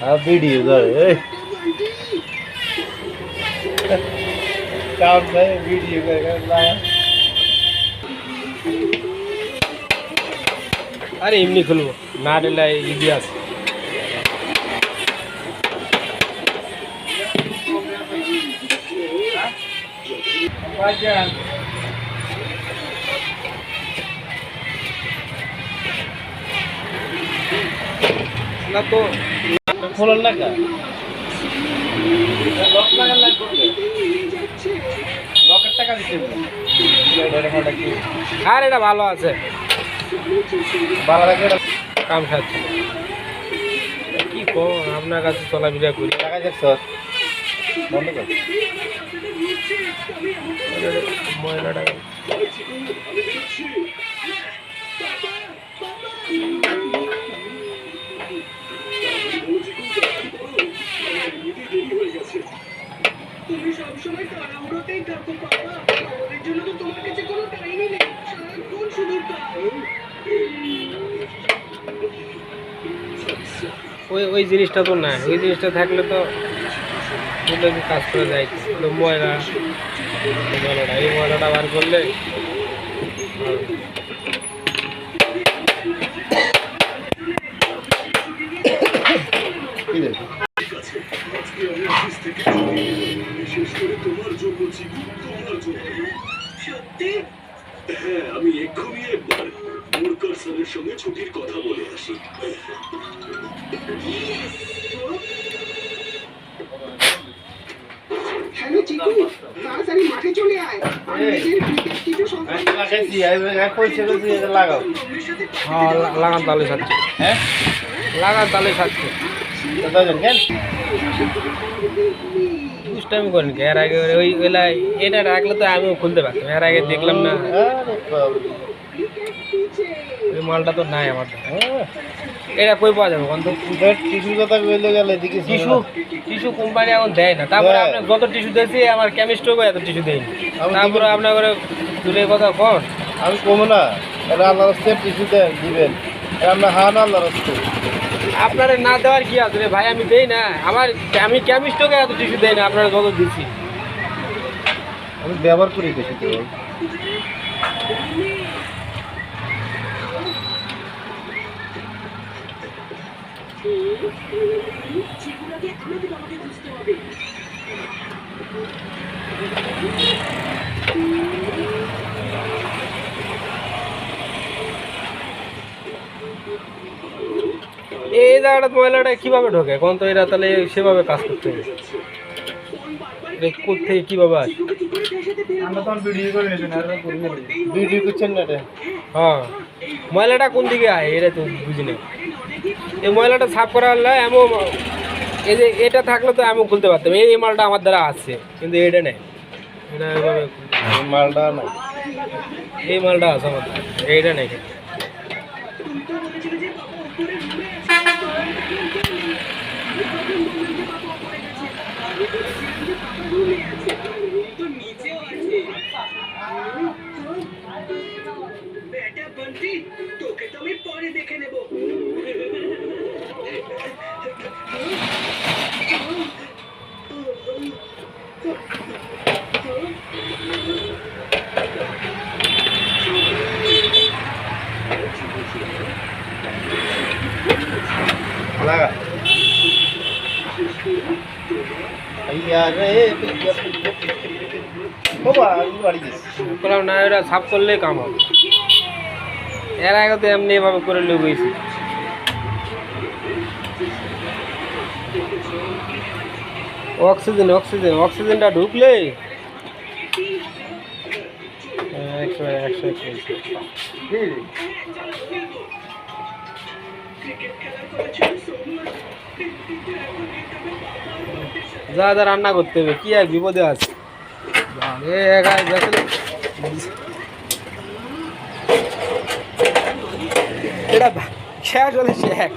হ্যাঁ আর ভিডিও করে এই কাম নাই ভিডিও করে না আরে এমনি খুলবো না দিলে ইজি আছে না তো খোলার না লকের টাকা দিতে আর এটা ভালো আছে। ভালো লাগে কাম খাচ্ছে কি কম? আপনার কাছে চলাফেরা করি। টাকা বন্ধ কর। ওই ওই জিনিসটা তো না। ওই জিনিসটা থাকলে তো কাজ করে যায় কিন্তু ময়লা ময়লাটা। এই ময়লাটা বার করলে সত্যি? হ্যাঁ আমি এক্ষুনি একবার মুরকার স্যারের সঙ্গে ছুটির কথা বলে আসি। হ্যালো চিকু তাড়াতাড়ি মাঠে চলে আয়। আর নিজের ক্রিকেট কিছু সম্পর্কে লাগাইছি আমি কইছে কইছি এটা লাগাও। হ্যাঁ লা- লাগান তালে সাচ্ছে হ্যাঁ লাগান তালে কেন দুষ্টামি করেন কি? এর আগে ওই এটা রাখলে তো আমিও খুলতে পারতাম। এর আগে দেখলাম না। ওই মালটা তো নাই আমার। হ্যাঁ এটা কই পাওয়া যাবে দেখ টিসুর কথা কইলে গেলে এদিকে টিস্যু। টিস্যু কোম্পানি এখন দেয় না। তারপরে। আপনার যত টিস্যু দিয়েছি আমার কেমিস্ট্রিও এত টিস্যু দেয়নি। তারপরে আপনার করে দূরের কথা কন। আমি কমো না। আল্লাহ রাস্তায় টিসু দেন দিবেন। এটা আমরা হান আল্লাহ রাস্তায় আপনারা না দেওয়ার কি আছে ভাই? আমি দেই না। আমার আমি কেমিস্টকে এত টিস্যু দেই না আপনারা যত দিচ্ছি আমি ব্যবহার করি বেশি তো। বুঝতে হবে। এই জায়গাটা ময়লাটা কীভাবে ঢোকে? কোন তো এরা তাহলে সেভাবে কাজ করতে হবে কোথেকে কীভাবে আসে? ভিডিও করছেন না রে। হ্যাঁ। ময়লাটা কোন দিকে আয়? এটা তো বুঝি না। এই ময়লাটা সাফ করা হলে এমন এই যে এটা থাকলে তো আমি খুলতে পারতাম। এই মালটা আমার দ্বারা আছে কিন্তু এটা নেই। এটা এভাবে মালটা না। এই মালটা আছে আমার এইটা নেই তুমি তো বলেছিলে যে বাবা উপরে রুমে আছে আমি বললাম যে বাবা রুমে আছে রুম তো নিচেও আছে বন্টি তোকে তো আমি পরে দেখে নেব। না সাফ করলেই কাম হবে এর আগে তো এমনি এভাবে করে লোক হয়েছি। অক্সিজেন অক্সিজেন, অক্সিজেনটা ঢুকলে? একশো একশো যা যা রান্না করতে হবে, কি এক বিপদে আছে? এ এটা শেষ হলে শেষ